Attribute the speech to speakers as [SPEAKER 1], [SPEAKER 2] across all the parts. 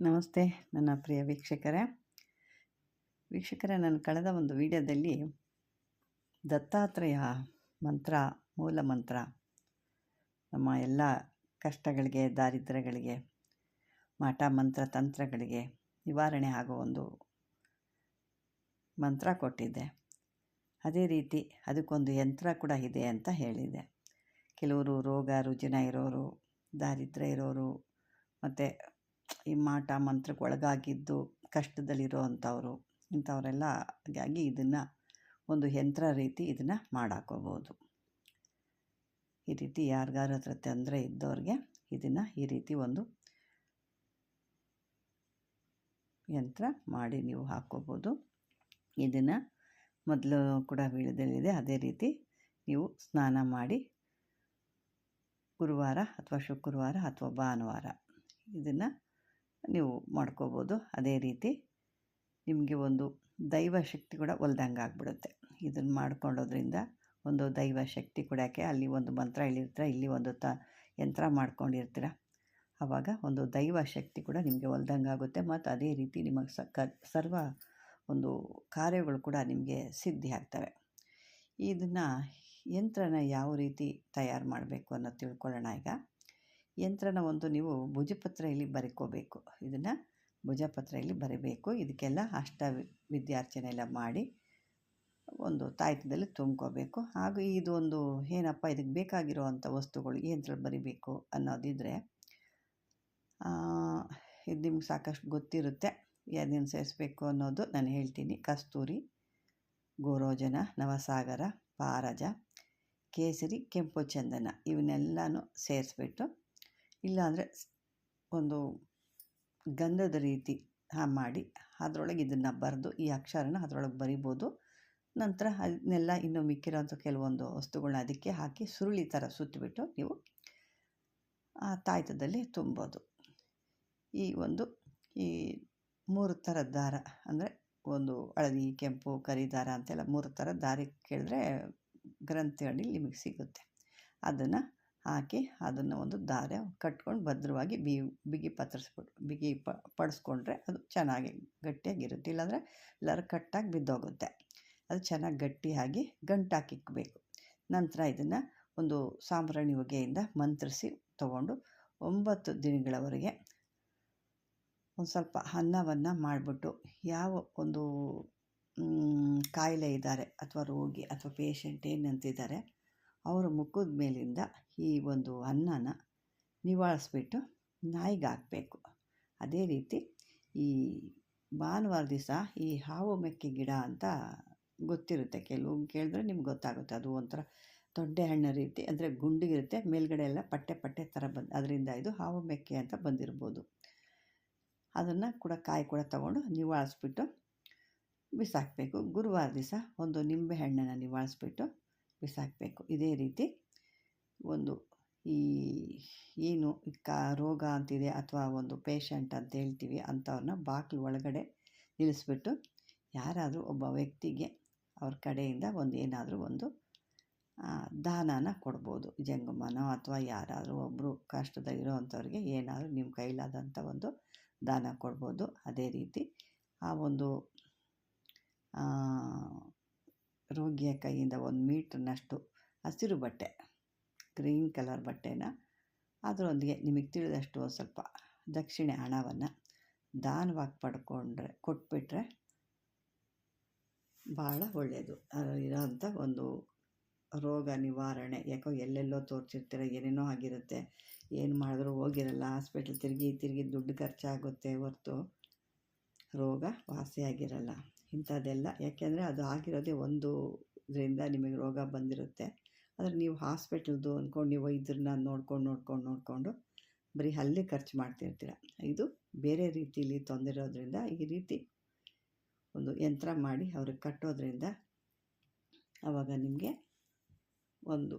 [SPEAKER 1] ನಮಸ್ತೆ, ನನ್ನ ಪ್ರಿಯ ವೀಕ್ಷಕರೇ. ವೀಕ್ಷಕರೇ, ನಾನು ಕಳೆದ ಒಂದು ವಿಡಿಯೋದಲ್ಲಿ ದತ್ತಾತ್ರೇಯ ಮಂತ್ರ, ಮೂಲ ಮಂತ್ರ, ನಮ್ಮ ಎಲ್ಲ ಕಷ್ಟಗಳಿಗೆ, ದಾರಿದ್ರ್ಯಗಳಿಗೆ, ಮಾಟ ಮಂತ್ರ ತಂತ್ರಗಳಿಗೆ ನಿವಾರಣೆ ಆಗೋ ಒಂದು ಮಂತ್ರ ಕೊಟ್ಟಿದ್ದೆ. ಅದೇ ರೀತಿ ಅದಕ್ಕೊಂದು ಯಂತ್ರ ಕೂಡ ಇದೆ ಅಂತ ಹೇಳಿದೆ. ಕೆಲವರು ರೋಗ, ರುಜಿನ ಇರೋರು, ದಾರಿದ್ರ್ಯ ಇರೋರು, ಮತ್ತು ಈ ಮಾಟ ಮಂತ್ರಕ್ಕೆ ಒಳಗಾಗಿದ್ದು ಕಷ್ಟದಲ್ಲಿರೋ ಅಂಥವ್ರು ಇಂಥವರೆಲ್ಲ ಹಾಗಾಗಿ ಇದನ್ನು ಒಂದು ಯಂತ್ರ ರೀತಿ ಇದನ್ನು ಮಾಡಾಕೋಬೋದು. ಈ ರೀತಿ ಯಾರಿಗಾರ ಹತ್ರ ತೊಂದರೆ ಇದ್ದವ್ರಿಗೆ ಇದನ್ನು ಈ ರೀತಿ ಒಂದು ಯಂತ್ರ ಮಾಡಿ ನೀವು ಹಾಕ್ಕೋಬೋದು ಇದನ್ನು ಮೊದಲು ಕೂಡ ವಿಡಿಯೋದಲ್ಲಿದೆ ಅದೇ ರೀತಿ ನೀವು ಸ್ನಾನ ಮಾಡಿ ಗುರುವಾರ ಅಥವಾ ಶುಕ್ರವಾರ ಅಥವಾ ಭಾನುವಾರ ಇದನ್ನು ನೀವು ಮಾಡ್ಕೋಬೋದು. ಅದೇ ರೀತಿ ನಿಮಗೆ ಒಂದು ದೈವ ಶಕ್ತಿ ಕೂಡ ಒಲ್ದಂಗೆ ಆಗಿಬಿಡುತ್ತೆ. ಇದನ್ನು ಮಾಡ್ಕೊಳ್ಳೋದ್ರಿಂದ ಒಂದು ದೈವ ಶಕ್ತಿ ಕೊಡೋಕ್ಕೆ ಅಲ್ಲಿ ಒಂದು ಮಂತ್ರ ಹೇಳಿರ್ತೀರ, ಇಲ್ಲಿ ಒಂದು ತ ಯಂತ್ರ ಮಾಡ್ಕೊಂಡಿರ್ತೀರ. ಆವಾಗ ಒಂದು ದೈವ ಶಕ್ತಿ ಕೂಡ ನಿಮಗೆ ಹೊಲ್ದಂಗೆ ಆಗುತ್ತೆ. ಮತ್ತು ಅದೇ ರೀತಿ ನಿಮಗೆ ಸ ಸರ್ವ ಒಂದು ಕಾರ್ಯಗಳು ಕೂಡ ನಿಮಗೆ ಸಿದ್ಧಿ ಆಗ್ತವೆ. ಇದನ್ನು ಯಂತ್ರನ ಯಾವ ರೀತಿ ತಯಾರು ಮಾಡಬೇಕು ಅನ್ನೋದು ತಿಳ್ಕೊಳ್ಳೋಣ ಈಗ. ಯಂತ್ರನ ಒಂದು ನೀವು ಭುಜಪತ್ರೆಯಲ್ಲಿ ಬರ್ಕೋಬೇಕು. ಇದನ್ನು ಭುಜಪತ್ರೆಯಲ್ಲಿ ಬರೀಬೇಕು. ಇದಕ್ಕೆಲ್ಲ ಅಷ್ಟ ವಿದ್ಯಾರ್ಚನೆ ಎಲ್ಲ ಮಾಡಿ ಒಂದು ತಾಯ್ತದಲ್ಲಿ ತುಂಬ್ಕೋಬೇಕು. ಹಾಗೂ ಇದು ಒಂದು ಏನಪ್ಪ, ಇದಕ್ಕೆ ಬೇಕಾಗಿರುವಂಥ ವಸ್ತುಗಳು ಯಂತ್ರ ಬರಿಬೇಕು ಅನ್ನೋದಿದ್ರೆ ಇದು ನಿಮ್ಗೆ ಸಾಕಷ್ಟು ಗೊತ್ತಿರುತ್ತೆ. ಏನೇನು ಸೇರಿಸ್ಬೇಕು ಅನ್ನೋದು ನಾನು ಹೇಳ್ತೀನಿ. ಕಸ್ತೂರಿ, ಗೋರೋಜನ, ನವಸಾಗರ, ಪಾರಜ, ಕೇಸರಿ, ಕೆಂಪು ಚಂದನ, ಇವನ್ನೆಲ್ಲನೂ ಸೇರಿಸ್ಬಿಟ್ಟು ಇಲ್ಲಾಂದರೆ ಒಂದು ಗಂಧದ ರೀತಿ ಹಾ ಮಾಡಿ ಅದರೊಳಗೆ ಇದನ್ನು ಬರೆದು ಈ ಅಕ್ಷರನ ಅದರೊಳಗೆ ಬರಿಬೋದು. ನಂತರ ಅದನ್ನೆಲ್ಲ ಇನ್ನು ಮಿಕ್ಕಿರೋಂಥ ಕೆಲವೊಂದು ವಸ್ತುಗಳನ್ನ ಅದಕ್ಕೆ ಹಾಕಿ ಸುರುಳಿ ಥರ ಸುತ್ತಿಬಿಟ್ಟು ನೀವು ಆ ತಾಯ್ತದಲ್ಲಿ ತುಂಬೋದು. ಈ ಒಂದು ಈ ಮೂರು ಥರ ದಾರ ಅಂದರೆ ಒಂದು ಹಳದಿ, ಕೆಂಪು, ಕರಿ ದಾರ ಅಂತೆಲ್ಲ ಮೂರು ಥರ ದಾರಿ ಕೇಳಿದ್ರೆ ಗ್ರಂಥಿಯಲ್ಲಿ ನಿಮಗೆ ಸಿಗುತ್ತೆ. ಅದನ್ನು ಹಾಕಿ ಅದನ್ನು ಒಂದು ದಾರ ಕಟ್ಕೊಂಡು ಭದ್ರವಾಗಿ ಬಿ, ಬಿಗಿ ಪತ್ರಿಸ್ಬಿಟ್ಟು ಬಿಗಿ ಪ, ಪಡಿಸ್ಕೊಂಡ್ರೆ ಅದು ಚೆನ್ನಾಗಿ ಗಟ್ಟಿಯಾಗಿರುತ್ತೆ. ಇಲ್ಲಾಂದರೆ ಎಲ್ಲರೂ ಕಟ್ಟಾಗಿ ಬಿದ್ದೋಗುತ್ತೆ. ಅದು ಚೆನ್ನಾಗಿ ಗಟ್ಟಿಯಾಗಿ ಗಂಟಾಕಿಕ್ಬೇಕು ನಂತರ ಇದನ್ನು ಒಂದು ಸಾಂಬ್ರಾಣಿ ಹೊಗೆಯಿಂದ ಮಂತ್ರಿಸಿ ತಗೊಂಡು ಒಂಬತ್ತು ದಿನಗಳವರೆಗೆ ಒಂದು ಸ್ವಲ್ಪ ಅನ್ನವನ್ನು ಮಾಡಿಬಿಟ್ಟು ಯಾವ ಒಂದು ಕಾಯಿಲೆ ಇದ್ದಾರೆ ಅಥವಾ ರೋಗಿ ಅಥವಾ ಪೇಷಂಟ್ ಏನಂತಿದ್ದಾರೆ ಅವರ ಮುಖದ ಮೇಲಿಂದ ಈ ಒಂದು ಅನ್ನನ ನಿವಾಳಿಸ್ಬಿಟ್ಟು ನಾಯಿಗೆ ಹಾಕಬೇಕು. ಅದೇ ರೀತಿ ಈ ಭಾನುವಾರ ದಿವಸ ಈ ಹಾವು ಮೆಕ್ಕೆ ಗಿಡ ಅಂತ ಗೊತ್ತಿರುತ್ತೆ. ಕೆಲವು ಕೇಳಿದ್ರೆ ನಿಮ್ಗೆ ಗೊತ್ತಾಗುತ್ತೆ. ಅದು ಒಂಥರ ದೊಡ್ಡ ಹಣ್ಣು ರೀತಿ, ಅಂದರೆ ಗುಂಡಿಗಿರುತ್ತೆ. ಮೇಲ್ಗಡೆ ಎಲ್ಲ ಪಟ್ಟೆ ಪಟ್ಟೆ ಥರ ಬಂದು, ಅದರಿಂದ ಇದು ಹಾವು ಮೆಕ್ಕೆ ಅಂತ ಬಂದಿರ್ಬೋದು. ಅದನ್ನು ಕೂಡ ಕಾಯಿ ಕೂಡ ತಗೊಂಡು ನಿವಾಳಿಸ್ಬಿಟ್ಟು ಬಿಸಾಕಬೇಕು. ಗುರುವಾರ ದಿವಸ ಒಂದು ನಿಂಬೆ ಹಣ್ಣನ್ನು ನಿವಾಳಿಸ್ಬಿಟ್ಟು ಬಿಸಾಕಬೇಕು. ಇದೇ ರೀತಿ ಒಂದು ಈ ಏನು ಕ ರೋಗ ಅಂತಿದೆ ಅಥವಾ ಒಂದು ಪೇಷಂಟ್ ಅಂತ ಹೇಳ್ತೀವಿ ಅಂಥವ್ರನ್ನ ಬಾಗಿಲು ಒಳಗಡೆ ನಿಲ್ಲಿಸ್ಬಿಟ್ಟು ಯಾರಾದರೂ ಒಬ್ಬ ವ್ಯಕ್ತಿಗೆ ಅವ್ರ ಕಡೆಯಿಂದ ಒಂದು ಏನಾದರೂ ಒಂದು ದಾನನ ಕೊಡ್ಬೋದು. ಜಂಗಮನೋ ಅಥವಾ ಯಾರಾದರೂ ಒಬ್ಬರು ಕಷ್ಟದಲ್ಲಿರೋ ಅಂಥವ್ರಿಗೆ ಏನಾದರೂ ನಿಮ್ಮ ಕೈಲಾದಂಥ ಒಂದು ದಾನ ಕೊಡ್ಬೋದು. ಅದೇ ರೀತಿ ಆ ಒಂದು ರೋಗಿಯ ಕೈಯಿಂದ ಒಂದು ಮೀಟ್ರ್ನಷ್ಟು ಹಸಿರು ಬಟ್ಟೆ, ಗ್ರೀನ್ ಕಲರ್ ಬಟ್ಟೆನ. ಅದರೊಂದಿಗೆ ನಿಮಗೆ ತಿಳಿದಷ್ಟು ಸ್ವಲ್ಪ ದಕ್ಷಿಣೆ ಹಣವನ್ನು ದಾನವಾಗಿ ಪಡ್ಕೊಂಡ್ರೆ, ಕೊಟ್ಬಿಟ್ರೆ ಭಾಳ ಒಳ್ಳೆಯದು ಇರೋಂಥ ಒಂದು ರೋಗ ನಿವಾರಣೆ. ಯಾಕೋ ಎಲ್ಲೆಲ್ಲೋ ತೋರಿಸಿರ್ತೀರ, ಏನೇನೋ ಆಗಿರುತ್ತೆ. ಏನು ಮಾಡಿದ್ರೂ ಹೋಗಿರಲ್ಲ, ಹಾಸ್ಪಿಟ್ಲ್ ತಿರುಗಿ ತಿರುಗಿ ದುಡ್ಡು ಖರ್ಚಾಗುತ್ತೆ ಹೊರ್ತು ರೋಗ ವಾಸಿಯಾಗಿರಲ್ಲ. ಇಂಥದ್ದೆಲ್ಲ. ಯಾಕೆಂದರೆ ಅದು ಆಗಿರೋದೇ ಒಂದು ಇದರಿಂದ ನಿಮಗೆ ರೋಗ ಬಂದಿರುತ್ತೆ. ಆದರೆ ನೀವು ಹಾಸ್ಪಿಟಲ್ದು ಅಂದ್ಕೊಂಡು ನೀವು ಇದ್ರನ್ನ ನೋಡ್ಕೊಂಡು ನೋಡ್ಕೊಂಡು, ನೋಡಿಕೊಂಡು ಬರೀ ಅಲ್ಲಿ ಖರ್ಚು ಮಾಡ್ತಿರ್ತೀರ. ಇದು ಬೇರೆ ರೀತಿಯಲ್ಲಿ ತೊಂದಿರೋದ್ರಿಂದ ಈ ರೀತಿ ಒಂದು ಯಂತ್ರ ಮಾಡಿ ಅವ್ರಿಗೆ ಕಟ್ಟೋದ್ರಿಂದ ಆವಾಗ ನಿಮಗೆ ಒಂದು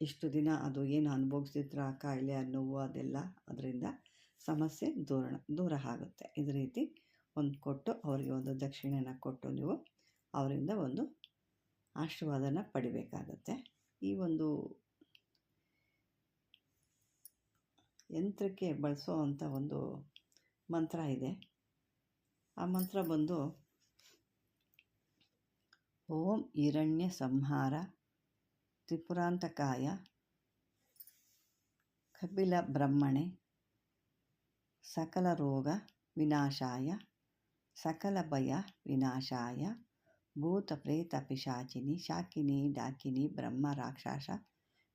[SPEAKER 1] ಇಷ್ಟು ದಿನ ಅದು ಏನು ಅನುಭವಿಸಿದ್ರ ಕಾಯಿಲೆ ನೋವು ಅದೆಲ್ಲ ಅದರಿಂದ ಸಮಸ್ಯೆ ದೂರ ದೂರ ಆಗುತ್ತೆ. ಇದೇ ರೀತಿ ಒಂದು ಕೊಟ್ಟು ಅವರಿಗೆ ಒಂದು ದಕ್ಷಿಣೆನ ಕೊಟ್ಟು ನೀವು ಅವರಿಂದ ಒಂದು ಆಶೀರ್ವಾದನ ಪಡಿಬೇಕಾಗತ್ತೆ. ಈ ಒಂದು ಯಂತ್ರಕ್ಕೆ ಬಳಸೋ ಅಂಥ ಒಂದು ಮಂತ್ರ ಇದೆ. ಆ ಮಂತ್ರ ಬಂದು, ಓಂ ಹಿರಣ್ಯ ಸಂಹಾರ ತ್ರಿಪುರಾಂತಕಾಯ ಕಪಿಲ ಬ್ರಹ್ಮಣೆ ಸಕಲ ರೋಗ ವಿನಾಶಾಯ ಸಕಲ ಭಯ ವಿನಾಶಾಯ. ಭೂತ ಪ್ರೇತ ಪಿಶಾಚಿನಿ ಶಾಕಿನಿ ಡಾಕಿನಿ ಬ್ರಹ್ಮ ರಾಕ್ಷಸ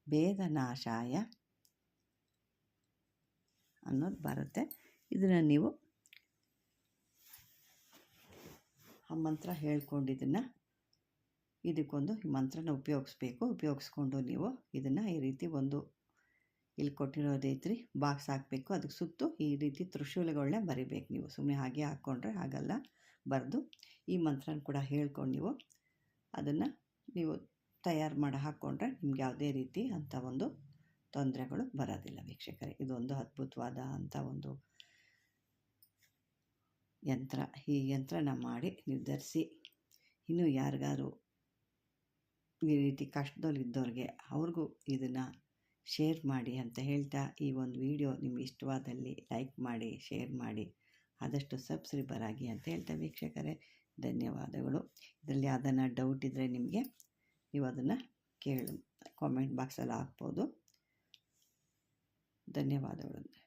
[SPEAKER 1] ಭೇದನಾಶಾಯ ಅನ್ನೋದು ಬರುತ್ತೆ. ಇದನ್ನು ನೀವು ಆ ಮಂತ್ರ ಹೇಳ್ಕೊಂಡಿದ್ದನ್ನು ಇದಕ್ಕೊಂದು ಈ ಮಂತ್ರನ ಉಪಯೋಗಿಸ್ಬೇಕು. ಉಪಯೋಗಿಸ್ಕೊಂಡು ನೀವು ಇದನ್ನು ಈ ರೀತಿ ಒಂದು ಇಲ್ಲಿ ಕೊಟ್ಟಿರೋ ರೀತಿ ಬಾಕ್ಸ್ ಹಾಕಬೇಕು. ಅದಕ್ಕೆ ಸುತ್ತು ಈ ರೀತಿ ತ್ರಿಶೂಲಗಳನ್ನ ಬರಿಬೇಕು ನೀವು. ಸುಮ್ಮನೆ ಹಾಗೆ ಹಾಕ್ಕೊಂಡ್ರೆ ಆಗಲ್ಲ ಬರೆದು ಈ ಮಂತ್ರನ ಕೂಡ ಹೇಳ್ಕೊಂಡು ನೀವು ಅದನ್ನು ನೀವು ತಯಾರು ಮಾಡಿ ಹಾಕ್ಕೊಂಡ್ರೆ ನಿಮ್ಗೆ ಯಾವುದೇ ರೀತಿ ಅಂಥ ಒಂದು ತೊಂದರೆಗಳು ಬರೋದಿಲ್ಲ ವೀಕ್ಷಕರೇ. ಇದೊಂದು ಅದ್ಭುತವಾದ ಅಂಥ ಒಂದು ಯಂತ್ರ. ಈ ಯಂತ್ರನ ಮಾಡಿ ನಿರ್ಧರಿಸಿ ಇನ್ನೂ ಯಾರಿಗಾರು ಈ ರೀತಿ ಕಷ್ಟದಲ್ಲಿ ಇದ್ದವ್ರಿಗೆ ಅವ್ರಿಗೂ ಇದನ್ನು ಶೇರ್ ಮಾಡಿ ಅಂತ ಹೇಳ್ತಾ ಈ ಒಂದು ವಿಡಿಯೋ ನಿಮ್ಗೆ ಇಷ್ಟವಾದಲ್ಲಿ ಲೈಕ್ ಮಾಡಿ, ಶೇರ್ ಮಾಡಿ, ಆದಷ್ಟು ಸಬ್ಸ್ಕ್ರೈಬರ್ ಆಗಿ ಅಂತ ಹೇಳ್ತಾ ವೀಕ್ಷಕರೇ, ಧನ್ಯವಾದಗಳು. ಇದರಲ್ಲಿ ಅದನ್ನು ಡೌಟ್ ಇದ್ದರೆ ನಿಮಗೆ ನೀವು ಅದನ್ನು ಕೇಳು ಕಾಮೆಂಟ್ ಬಾಕ್ಸಲ್ಲಿ ಹಾಕ್ಬೋದು. ಧನ್ಯವಾದಗಳು